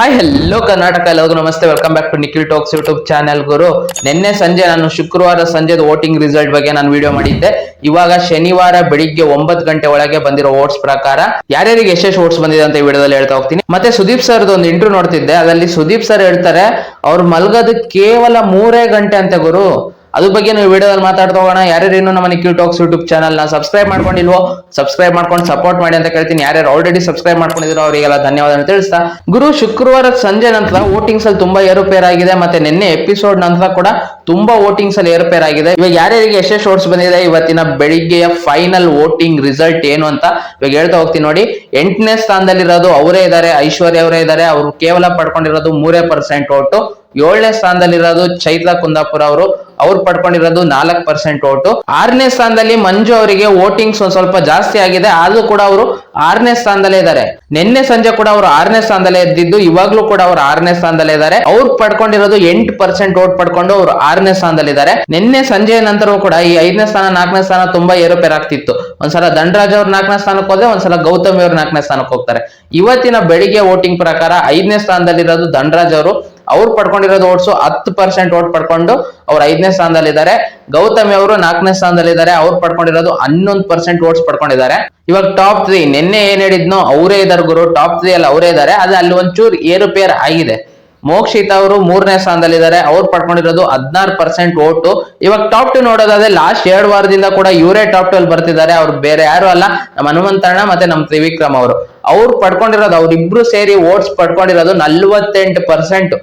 Hi hello Karnataka ಎಲ್ಲರಿಗೂ ನಮಸ್ತೆ. Welcome back to Nikhil talks YouTube channel ಗುರು. ನಿನ್ನೆ ಸಂಜೆ ನಾನು ಶುಕ್ರವಾರ ಸಂಜೆ ವೋಟಿಂಗ್ ರಿಸಲ್ಟ್ ಬಗ್ಗೆ ನಾನು ವಿಡಿಯೋ ಮಾಡಿದ್ದೆ. ಇವಾಗ ಶನಿವಾರ ಬೆಳಿಗ್ಗೆ ಒಂಬತ್ತು ಗಂಟೆ ಒಳಗೆ ಬಂದಿರೋ ವೋಟ್ಸ್ ಪ್ರಕಾರ ಯಾರ್ಯಾರಿಗೆ ಎಷ್ಟೆಷ್ಟು ವೋಟ್ಸ್ ಬಂದಿದೆ ಅಂತ ಈ ವಿಡಿಯೋದಲ್ಲಿ ಹೇಳ್ತಾ ಹೋಗ್ತೀನಿ. ಮತ್ತೆ ಸುದೀಪ್ ಸರ್ ಒಂದು ಇಂಟರ್ವ್ಯೂ ನೋಡ್ತಿದ್ದೆ. ಅದರಲ್ಲಿ ಸುದೀಪ್ ಸರ್ ಹೇಳ್ತಾರೆ, ಅವ್ರು ಮಲ್ಗೋದು ಕೇವಲ ಮೂರೇ ಗಂಟೆ ಅಂತೆ ಗುರು. ಅದ್ರ ಬಗ್ಗೆ ನೀವು ವಿಡಿಯೋದಲ್ಲಿ ಮಾತಾಡ್ತಾ ಹೋಗೋಣ. ಯಾರ್ಯಾರು ಇನ್ನೂ ನಮ್ಮ Nikhil talks YouTube channel subscribe ಮಾಡ್ಕೊಂಡಿಲ್ವೋ subscribe ಮಾಡ್ಕೊಂಡು ಸಪೋರ್ಟ್ ಮಾಡಿ ಅಂತ ಕೇಳ್ತೀನಿ. ಯಾರ್ಯಾರು ಆಲ್ರೆಡಿ ಸಬ್ಸ್ಕ್ರೈಬ್ ಮಾಡ್ಕೊಂಡಿದ್ರು ಅವರಿಗೆಲ್ಲ ಧನ್ಯವಾದ ಅಂತ ತಿಳಿಸ್ತಾ. ಗುರು, ಶುಕ್ರವಾರ ಸಂಜೆ ನಂತರ ವೋಟಿಂಗ್ಸ್ ಅಲ್ಲಿ ತುಂಬಾ ಏರುಪೇರ್ ಆಗಿದೆ ಮತ್ತೆ ನಿನ್ನೆ ಎಪಿಸೋಡ್ ನಂತರ ಕೂಡ ತುಂಬಾ ವೋಟಿಂಗ್ಸ್ ಅಲ್ಲಿ ಏರುಪೇರ್ ಆಗಿದೆ. ಇವಾಗ ಯಾರ್ಯಾರಿಗೆ ಎಷ್ಟೇ ಶೋರ್ಟ್ಸ್ ಬಂದಿದೆ, ಇವತ್ತಿನ ಬೆಳಿಗ್ಗೆಯ ಫೈನಲ್ ವೋಟಿಂಗ್ ರಿಸಲ್ಟ್ ಏನು ಅಂತ ಇವಾಗ ಹೇಳ್ತಾ ಹೋಗ್ತೀನಿ ನೋಡಿ. ಎಂಟನೇ ಸ್ಥಾನದಲ್ಲಿರೋದು ಅವರೇ ಇದ್ದಾರೆ, ಐಶ್ವರ್ಯ ಅವರೇ ಇದ್ದಾರೆ. ಅವರು ಕೇವಲ ಪಡ್ಕೊಂಡಿರೋದು ಮೂರೇ ಪರ್ಸೆಂಟ್ ಓಟು ಏಳನೇ ಸ್ಥಾನದಲ್ಲಿರೋದು ಚೈತ್ರ ಕುಂದಾಪುರ ಅವರು. ಅವ್ರು ಪಡ್ಕೊಂಡಿರೋದು ನಾಲ್ಕು ಪರ್ಸೆಂಟ್ ಓಟು. ಆರನೇ ಸ್ಥಾನದಲ್ಲಿ ಮಂಜು ಅವರಿಗೆ ವೋಟಿಂಗ್ಸ್ ಒಂದ್ ಸ್ವಲ್ಪ ಜಾಸ್ತಿ ಆಗಿದೆ. ಆದ್ರೂ ಕೂಡ ಅವರು ಆರನೇ ಸ್ಥಾನದಲ್ಲೇ ಇದ್ದಾರೆ. ನಿನ್ನೆ ಸಂಜೆ ಕೂಡ ಅವರು ಆರನೇ ಸ್ಥಾನದಲ್ಲೇ ಇದ್ದಿದ್ದು ಇವಾಗ್ಲೂ ಕೂಡ ಅವರು ಆರನೇ ಸ್ಥಾನದಲ್ಲೇ ಇದ್ದಾರೆ. ಅವ್ರು ಪಡ್ಕೊಂಡಿರೋದು ಎಂಟು ಪರ್ಸೆಂಟ್ ಓಟ್ ಪಡ್ಕೊಂಡು ಅವರು ಆರನೇ ಸ್ಥಾನದಲ್ಲಿದ್ದಾರೆ ನಿನ್ನೆ ಸಂಜೆ ನಂತರವೂ ಕೂಡ ಈ ಐದನೇ ಸ್ಥಾನ, ನಾಲ್ಕನೇ ಸ್ಥಾನ ತುಂಬಾ ಏರುಪೇರಾಗ್ತಿತ್ತು ಒಂದ್ಸಲ ದಂಡರಾಜ್ ಅವ್ರ ನಾಲ್ಕನೇ ಸ್ಥಾನಕ್ಕೆ ಹೋದ್ರೆ, ಒಂದ್ಸಲ ಗೌತಮಿ ಅವ್ರ ನಾಲ್ಕನೇ ಸ್ಥಾನಕ್ಕೆ ಹೋಗ್ತಾರೆ. ಇವತ್ತಿನ ಬೆಳಿಗ್ಗೆ ವೋಟಿಂಗ್ ಪ್ರಕಾರ ಐದನೇ ಸ್ಥಾನದಲ್ಲಿರೋದು ದಂಡರಾಜ್ ಅವರು. ಅವ್ರು ಪಡ್ಕೊಂಡಿರೋದು ಓಟ್ಸು ಹತ್ತು ಪರ್ಸೆಂಟ್ ಓಟ್ ಪಡ್ಕೊಂಡು ಅವ್ರು ಐದನೇ ಸ್ಥಾನದಲ್ಲಿದ್ದಾರೆ. ಗೌತಮಿ ಅವರು ನಾಲ್ಕನೇ ಸ್ಥಾನದಲ್ಲಿದ್ದಾರೆ. ಅವ್ರು ಪಡ್ಕೊಂಡಿರೋದು ಹನ್ನೊಂದು ಪರ್ಸೆಂಟ್ ಓಟ್ಸ್ ಪಡ್ಕೊಂಡಿದ್ದಾರೆ. ಇವಾಗ ಟಾಪ್ ತ್ರೀ ನಿನ್ನೆ ಏನ್ ಹೇಳಿದ್ನೋ ಅವರೇ ಇದಾರೆ ಗುರು. ಟಾಪ್ ತ್ರೀ ಅಲ್ಲಿ ಅವರೇ ಇದ್ದಾರೆ. ಆದ್ರೆ ಅಲ್ಲಿ ಒಂಚೂರು ಏರುಪೇರ್ ಆಗಿದೆ. ಮೋಕ್ಷಿತ ಅವರು ಮೂರನೇ ಸ್ಥಾನದಲ್ಲಿದ್ದಾರೆ. ಅವ್ರು ಪಡ್ಕೊಂಡಿರೋದು ಹದಿನಾರು ಪರ್ಸೆಂಟ್ ಓಟು ಇವಾಗ ಟಾಪ್ ಟು ನೋಡೋದಾದ್ರೆ ಲಾಸ್ಟ್ ಎರಡು ವಾರದಿಂದ ಕೂಡ ಇವರೇ ಟಾಪ್ ಟು ಅಲ್ಲಿ ಬರ್ತಿದ್ದಾರೆ. ಅವ್ರು ಬೇರೆ ಯಾರು ಅಲ್ಲ. ನಮ್ಮ ಹನುಮಂತಣ್ಣ ಮತ್ತೆ ನಮ್ಮ ತ್ರಿವಿಕ್ರಮ್ ಅವರು. ಅವ್ರು ಪಡ್ಕೊಂಡಿರೋದು ಅವ್ರಿಬ್ರು ಸೇರಿ ಓಟ್ಸ್ ಪಡ್ಕೊಂಡಿರೋದು ನಲ್ವತ್ತೆಂಟು ಪರ್ಸೆಂಟ್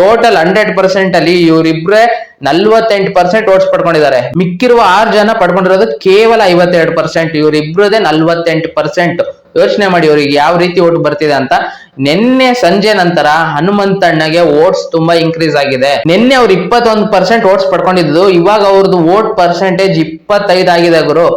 ಟೋಟಲ್ ಹಂಡ್ರೆಡ್ ಪರ್ಸೆಂಟ್ ಅಲ್ಲಿ ಇವರಿಬ್ರೆ ನಲ್ವತ್ತೆಂಟು ಪರ್ಸೆಂಟ್ ಓಟ್ಸ್ ಪಡ್ಕೊಂಡಿದ್ದಾರೆ. ಮಿಕ್ಕಿರುವ ಆರು ಜನ ಪಡ್ಕೊಂಡಿರೋದು ಕೇವಲ ಐವತ್ತೆರಡು ಪರ್ಸೆಂಟ್ ಇವರಿಬ್ರದೇ ನಲ್ವತ್ತೆಂಟು ಪರ್ಸೆಂಟ್ ಯೋಚನೆ ಮಾಡಿ ಇವರಿಗೆ ಯಾವ ರೀತಿ ಓಟ್ ಬರ್ತಿದೆ ಅಂತ. ನಿನ್ನೆ ಸಂಜೆ ನಂತರ ಹನುಮಂತಣ್ಣಗೆ ಓಟ್ಸ್ ತುಂಬಾ ಇನ್ಕ್ರೀಸ್ ಆಗಿದೆ. ನಿನ್ನೆ ಅವ್ರು ಇಪ್ಪತ್ತೊಂದು ಪರ್ಸೆಂಟ್ ಓಟ್ಸ್ ಪಡ್ಕೊಂಡಿದ್ದು, ಇವಾಗ ಅವ್ರದ್ದು ಓಟ್ ಪರ್ಸೆಂಟೇಜ್ ಇಪ್ಪತ್ತೈದು ಆಗಿದೆ ಗುರು.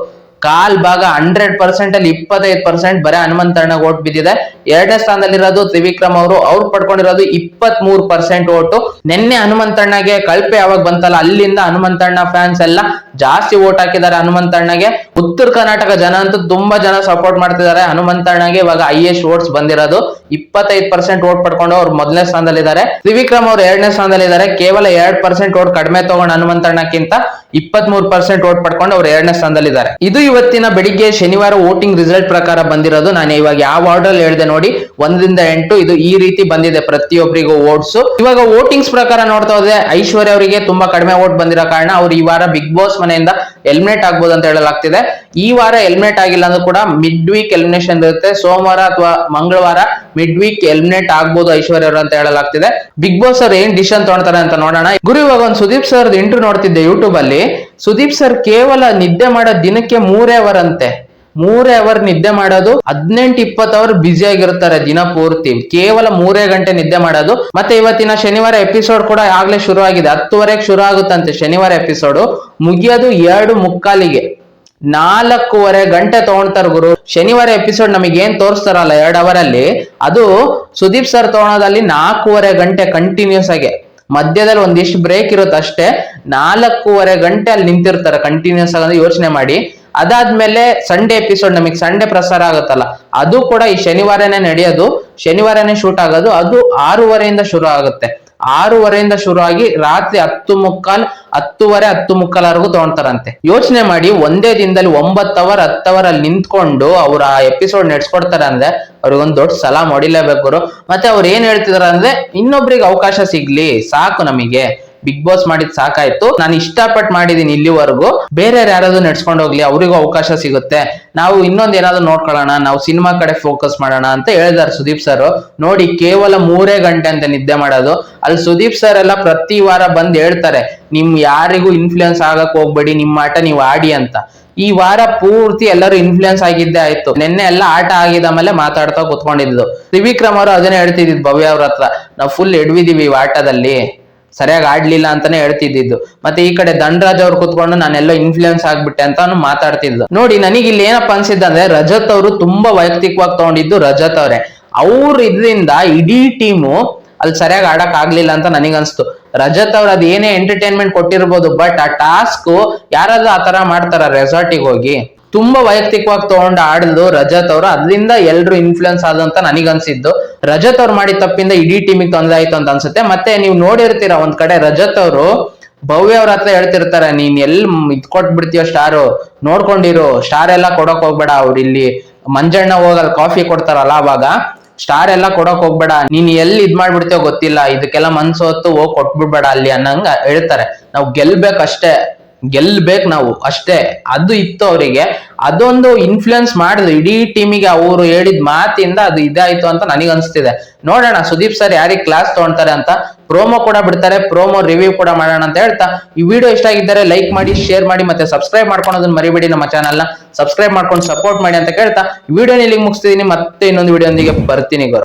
ಕಾಲ್ ಭಾಗ ಹಂಡ್ರೆಡ್ ಪರ್ಸೆಂಟ್ ಅಲ್ಲಿ ಇಪ್ಪತ್ತೈದು ಪರ್ಸೆಂಟ್ ಬರೀ ಹನುಮಂತಣ್ಣ ಓಟ್ ಬಿದ್ದಿದೆ. ಎರಡನೇ ಸ್ಥಾನದಲ್ಲಿರೋದು ತ್ರಿವಿಕ್ರಮ್ ಅವರು. ಅವ್ರು ಪಡ್ಕೊಂಡಿರೋದು ಇಪ್ಪತ್ತ್ ಮೂರು ಪರ್ಸೆಂಟ್ ಓಟು. ನಿನ್ನೆ ಹನುಮಂತಣ್ಣಗೆ ಕಳ್ಪೆ ಯಾವಾಗ ಬಂತಲ್ಲ, ಅಲ್ಲಿಂದ ಹನುಮಂತಣ್ಣ ಫ್ಯಾನ್ಸ್ ಎಲ್ಲ ಜಾಸ್ತಿ ಓಟ್ ಹಾಕಿದ್ದಾರೆ ಹನುಮಂತಣ್ಣಗೆ ಉತ್ತರ ಕರ್ನಾಟಕ ಜನ ಅಂತೂ ತುಂಬಾ ಜನ ಸಪೋರ್ಟ್ ಮಾಡ್ತಿದ್ದಾರೆ. ಹನುಮಂತಣ್ಣಗೆ ಇವಾಗ ಹೈಯೆಸ್ಟ್ ಓಟ್ಸ್ ಬಂದಿರೋದು. ಇಪ್ಪತ್ತೈದು ಪರ್ಸೆಂಟ್ ಓಟ್ ಪಡ್ಕೊಂಡು ಅವ್ರು ಮೊದಲನೇ ಸ್ಥಾನದಲ್ಲಿದ್ದಾರೆ. ತ್ರಿವಿಕ್ರಮ್ ಅವ್ರು ಎರಡನೇ ಸ್ಥಾನದಲ್ಲಿದ್ದಾರೆ. ಕೇವಲ ಎರಡ್ ಪರ್ಸೆಂಟ್ ಓಟ್ ಕಡಿಮೆ ತಗೊಂಡು ಹನುಮಂತಣ್ಣಕ್ಕಿಂತ ಇಪ್ಪತ್ತ್ ಮೂರು ಪರ್ಸೆಂಟ್ ಓಟ್ ಪಡ್ಕೊಂಡು ಅವ್ರು ಎರಡನೇ ಸ್ಥಾನದಲ್ಲಿದ್ದಾರೆ. ಇದು ಇವತ್ತಿನ ಬೆಳಿಗ್ಗೆ ಶನಿವಾರ ವೋಟಿಂಗ್ ರಿಸಲ್ಟ್ ಪ್ರಕಾರ ಬಂದಿರೋದು. ನಾನು ಇವಾಗ ಯಾವ ಆರ್ಡರ್ ಹೇಳಿದೆ ನೋಡಿ. ಒಂದರಿಂದ ಎಂಟು ಇದು ಈ ರೀತಿ ಬಂದಿದೆ ಪ್ರತಿಯೊಬ್ಬರಿಗೂ ಓಟ್ಸ್ ಇವಾಗ ವೋಟಿಂಗ್ಸ್ ಪ್ರಕಾರ ನೋಡ್ತಾ ಹೋದ್ರೆ ಐಶ್ವರ್ಯ ಅವರಿಗೆ ತುಂಬಾ ಕಡಿಮೆ ಓಟ್ ಬಂದಿರೋ ಕಾರಣ ಅವ್ರು ಈ ವಾರ ಬಿಗ್ ಬಾಸ್ ಮನೆಯಿಂದ ಎಲಿಮಿನೇಟ್ ಆಗ್ಬೋದು ಅಂತ ಹೇಳಲಾಗ್ತಿದೆ. ಈ ವಾರ ಎಲಿಮಿನೇಟ್ ಆಗಿಲ್ಲ ಅಂದ್ರೂ ಕೂಡ ಮಿಡ್ ವೀಕ್ ಎಲಿಮಿನೇಷನ್ ಇರುತ್ತೆ. ಸೋಮವಾರ ಅಥವಾ ಮಂಗಳವಾರ ಮಿಡ್ ವೀಕ್ ಎಲಿಮಿನೇಟ್ ಆಗ್ಬೋದು ಐಶ್ವರ್ಯ ಅವರು ಅಂತ ಹೇಳಲಾಗ್ತಿದೆ. ಬಿಗ್ ಬಾಸ್ ಅವ್ರು ಏನ್ ಡಿಸಿಷನ್ ತಗೊಳ್ತಾರೆ ಅಂತ ನೋಡೋಣ. ಗುರು, ಇವಾಗ ಒಂದು ಸುದೀಪ್ ಸರ್ ಇಂಟರ್ವ್ಯೂ ನೋಡ್ತಿದ್ದೆ ಯೂಟ್ಯೂಬ್ ಅಲ್ಲಿ. ಸುದೀಪ್ ಸರ್ ಕೇವಲ ನಿದ್ದೆ ಮಾಡೋ ದಿನಕ್ಕೆ ಮೂರೇ ಅಂತೆ. ಮೂರೇ ಅವರ್ ನಿದ್ದೆ ಮಾಡೋದು, ಹದಿನೆಂಟು ಇಪ್ಪತ್ತು ಅವರ್ ಬ್ಯುಸಿ ಆಗಿರ್ತಾರೆ ದಿನ ಪೂರ್ತಿ. ಕೇವಲ ಮೂರೇ ಗಂಟೆ ನಿದ್ದೆ ಮಾಡೋದು. ಮತ್ತೆ ಇವತ್ತಿನ ಶನಿವಾರ ಎಪಿಸೋಡ್ ಕೂಡ ಆಗ್ಲೇ ಶುರು ಆಗಿದೆ. ಹತ್ತುವರೆಗೆ ಶುರು ಆಗುತ್ತಂತೆ ಶನಿವಾರ ಎಪಿಸೋಡ್ ಮುಗಿಯೋದು ಎರಡು ಮುಕ್ಕಾಲಿಗೆ. ನಾಲ್ಕೂವರೆ ಗಂಟೆ ತಗೊಳ್ತಾರ ಗುರು. ಶನಿವಾರ ಎಪಿಸೋಡ್ ನಮಗೆ ಏನ್ ತೋರಿಸ್ತಾರಲ್ಲ ಎರಡ್ ಅವರ್ ಅಲ್ಲಿ? ಅದು ಸುದೀಪ್ ಸರ್ ತಗೊಳೋದಲ್ಲಿ ನಾಲ್ಕೂವರೆ ಗಂಟೆ ಕಂಟಿನ್ಯೂಸ್ ಆಗಿ. ಮಧ್ಯದಲ್ಲಿ ಒಂದಿಷ್ಟು ಬ್ರೇಕ್ ಇರುತ್ತೆ ಅಷ್ಟೇ ನಾಲ್ಕೂವರೆ ಗಂಟೆ ಅಲ್ಲಿ ನಿಂತಿರ್ತಾರೆ ಕಂಟಿನ್ಯೂಸ್ ಆಗಿ ಯೋಚನೆ ಮಾಡಿ. ಅದಾದ್ಮೇಲೆ ಸಂಡೇ ಎಪಿಸೋಡ್ ನಮಗೆ ಸಂಡೇ ಪ್ರಸಾರ ಆಗುತ್ತಲ್ಲ, ಅದು ಕೂಡ ಈ ಶನಿವಾರನೇ ನಡೆಯೋದು. ಶನಿವಾರನೇ ಶೂಟ್ ಆಗೋದು, ಅದು ಆರೂವರೆಯಿಂದ ಶುರು ಆಗುತ್ತೆ. ಆರೂವರೆಯಿಂದ ಶುರು ಆಗಿ ರಾತ್ರಿ ಹತ್ತು ಮುಕ್ಕಾಲ್, ಹತ್ತುವರೆ, ಹತ್ತು ಮುಕ್ಕಾಲ್ವರೆಗೂ ತಗೊಂತಾರಂತೆ. ಯೋಚನೆ ಮಾಡಿ, ಒಂದೇ ದಿನದಲ್ಲಿ ಒಂಬತ್ತು ಅವರ್ ಹತ್ತು ಅವರ್ ಅಲ್ಲಿ ನಿಂತ್ಕೊಂಡು ಅವ್ರ ಆ ಎಪಿಸೋಡ್ ನಡ್ಸ್ಕೊಡ್ತಾರೆ ಅಂದ್ರೆ ಅವ್ರಿಗೊಂದು ದೊಡ್ಡ ಸಲ ಹೊಡಿಲೇಬೇಕು. ಮತ್ತೆ ಅವ್ರು ಏನ್ ಹೇಳ್ತಿದಾರೆ ಅಂದ್ರೆ, ಇನ್ನೊಬ್ರಿಗೆ ಅವಕಾಶ ಸಿಗ್ಲಿ, ಸಾಕು ನಮಗೆ. ಬಿಗ್ ಬಾಸ್ ಮಾಡಿದ್ ಸಾಕಾಯ್ತು. ನಾನು ಇಷ್ಟಪಟ್ಟು ಮಾಡಿದೀನಿ ಇಲ್ಲಿವರೆಗೂ. ಬೇರೆ ಯಾರಾದ್ರೂ ನಡ್ಸ್ಕೊಂಡು ಹೋಗ್ಲಿ, ಅವರಿಗೂ ಅವಕಾಶ ಸಿಗುತ್ತೆ. ನಾವು ಇನ್ನೊಂದ್ ಏನಾದ್ರು ನೋಡ್ಕೊಳ್ಳೋಣ, ನಾವು ಸಿನಿಮಾ ಕಡೆ ಫೋಕಸ್ ಮಾಡೋಣ ಅಂತ ಹೇಳಿದಾರೆ ಸುದೀಪ್ ಸರ್. ನೋಡಿ, ಕೇವಲ ಮೂರೇ ಗಂಟೆ ಅಂತ ನಿದ್ದೆ ಮಾಡೋದು. ಅಲ್ಲಿ ಸುದೀಪ್ ಸರ್ ಎಲ್ಲ ಪ್ರತಿ ವಾರ ಬಂದ್ ಹೇಳ್ತಾರೆ, ನಿಮ್ ಯಾರಿಗೂ ಇನ್ಫ್ಲೂಯೆನ್ಸ್ ಆಗಕ್ ಹೋಗ್ಬೇಡಿ, ನಿಮ್ಮ ಆಟ ನೀವು ಆಡಿ ಅಂತ. ಈ ವಾರ ಪೂರ್ತಿ ಎಲ್ಲರೂ ಇನ್ಫ್ಲೂಯೆನ್ಸ್ ಆಗಿದ್ದೆ ಆಯ್ತು. ನಿನ್ನೆ ಎಲ್ಲ ಆಟ ಆಗಿದ ಮೇಲೆ ಮಾತಾಡ್ತಾ ಕುತ್ಕೊಂಡಿದ್ದು. ತ್ರಿವಿಕ್ರಮ್ ಅವರು ಅದನ್ನೇ ಹೇಳ್ತಿದ್ದು ಭವ್ಯ ಅವ್ರ ಹತ್ರ. ನಾವು ಫುಲ್ ಎಡ್ವಿದೀವಿ ಈ ಆಟದಲ್ಲಿ. ಸರಿಯಾಗಿ ಆಡ್ಲಿಲ್ಲ ಅಂತಾನೆ ಹೇಳ್ತಿದ್ದು ಮತ್ತೆ ಈ ಕಡೆ ದಂಡರಾಜ್ ಅವ್ರು ಕುತ್ಕೊಂಡು ನಾನೆಲ್ಲೋ ಇನ್ಫ್ಲೂಯೆನ್ಸ್ ಆಗ್ಬಿಟ್ಟೆ ಅಂತ ಮಾತಾಡ್ತಿದ್ದು ನೋಡಿ, ನನಗೆ ಇಲ್ಲಿ ಏನಪ್ಪ ಅನ್ಸಿದ್ದ ಅಂದ್ರೆ ರಜತ್ ಅವರು ತುಂಬಾ ವೈಯಕ್ತಿಕವಾಗಿ ತಗೊಂಡಿದ್ದು ರಜತ್ ಅವರೇ. ಅವ್ರ ಇದರಿಂದ ಇಡೀ ಟೀಮು ಅಲ್ಲಿ ಸರಿಯಾಗಿ ಆಡಕ್ ಆಗ್ಲಿಲ್ಲ ಅಂತ ನನಗನ್ಸ್ತು ರಜತ್ ಅವ್ರ ಅದೇನೇ ಎಂಟರ್ಟೈನ್ಮೆಂಟ್ ಕೊಟ್ಟಿರ್ಬೋದು ಬಟ್ ಆ ಟಾಸ್ಕ್ ಯಾರಾದ್ರೂ ಆ ತರ ಮಾಡ್ತಾರ ರೆಸಾರ್ಟಿಗೆ ಹೋಗಿ? ತುಂಬಾ ವೈಯಕ್ತಿಕವಾಗಿ ತಗೊಂಡು ಆಡಿದ್ದು ರಜತ್ ಅವರು. ಅದರಿಂದ ಎಲ್ರು ಇನ್ಫ್ಲುಯೆನ್ಸ್ ಆದಂತ ನನಗನ್ಸಿದ್ದು. ರಜತ್ ಅವ್ರು ಮಾಡಿದ ತಪ್ಪಿಂದ ಇಡೀ ಟೀಮಿಗೆ ತೊಂದರೆ ಆಯ್ತು ಅಂತ ಅನ್ಸುತ್ತೆ. ಮತ್ತೆ ನೀವು ನೋಡಿರ್ತೀರಾ ಒಂದ್ ಕಡೆ ರಜತ್ ಅವರು, ಭವ್ಯ ಅವ್ರ ಹತ್ರ ಹೇಳ್ತಿರ್ತಾರೆ, ನೀನ್ ಎಲ್ ಇದ್ ಕೊಟ್ಬಿಡ್ತೀಯೋ ಸ್ಟಾರು? ನೋಡ್ಕೊಂಡಿರು. ಸ್ಟಾರ್ ಎಲ್ಲ ಕೊಡಕ್ ಹೋಗ್ಬೇಡ. ಅವ್ರು ಇಲ್ಲಿ ಮಂಜಣ್ಣ ಹೋಗಲ್ ಕಾಫಿ ಕೊಡ್ತಾರಲ್ಲ ಅವಾಗ. ಸ್ಟಾರ್ ಎಲ್ಲ ಕೊಡಕ್ ಹೋಗ್ಬೇಡ. ನೀನ್ ಎಲ್ಲಿ ಇದ್ ಗೊತ್ತಿಲ್ಲ. ಇದಕ್ಕೆಲ್ಲ ಮನ್ಸು ಹೊತ್ತು ಹೋಗ್ ಕೊಟ್ಬಿಡ್ಬೇಡ ಅಲ್ಲಿ ಅನ್ನಂಗ ಹೇಳ್ತಾರೆ. ನಾವು ಗೆಲ್ಬೇಕಷ್ಟೇ. ಗೆಲ್ಬೇಕು ನಾವು, ಅಷ್ಟೇ. ಅದು ಇತ್ತು ಅವರಿಗೆ. ಅದೊಂದು ಇನ್ಫ್ಲುಯೆನ್ಸ್ ಮಾಡಿದ್ರು. ಇಡೀ ಟೀಮಿಗೆ ಅವರು ಹೇಳಿದ ಮಾತಿಂದ ಅದು ಇದಾಯ್ತು ಅಂತ ನನಗೆ ಅನ್ಸ್ತಿದೆ. ನೋಡೋಣ, ಸುದೀಪ್ ಸರ್ ಯಾರಿಗೆ ಕ್ಲಾಸ್ ತಗೊಂತಾರೆ ಅಂತ. ಪ್ರೋಮೋ ಕೂಡ ಬಿಡ್ತಾರೆ ಪ್ರೋಮೋ ರಿವ್ಯೂ ಕೂಡ ಮಾಡೋಣ ಅಂತ ಹೇಳ್ತಾ. ಈ ವಿಡಿಯೋ ಇಷ್ಟ ಆಗಿದ್ದರೆ ಲೈಕ್ ಮಾಡಿ ಶೇರ್ ಮಾಡಿ ಮತ್ತೆ ಸಬ್ಸ್ಕ್ರೈಬ್ ಮಾಡ್ಕೊಳೋದನ್ನ ಮರಿಬೇಡಿ ನಮ್ಮ ಚಾನಲ್ನ ಸಬ್ಸ್ಕ್ರೈಬ್ ಮಾಡ್ಕೊಂಡು ಸಪೋರ್ಟ್ ಮಾಡಿ ಅಂತ ಕೇಳ್ತಾ. ಈ ವಿಡಿಯೋನ ಇಲ್ಲಿಗೆ ಮುಗಿಸ್ತಿದ್ದೀನಿ. ಮತ್ತೆ ಇನ್ನೊಂದು ವಿಡಿಯೋ ಬರ್ತೀನಿ ಗೌರವ್.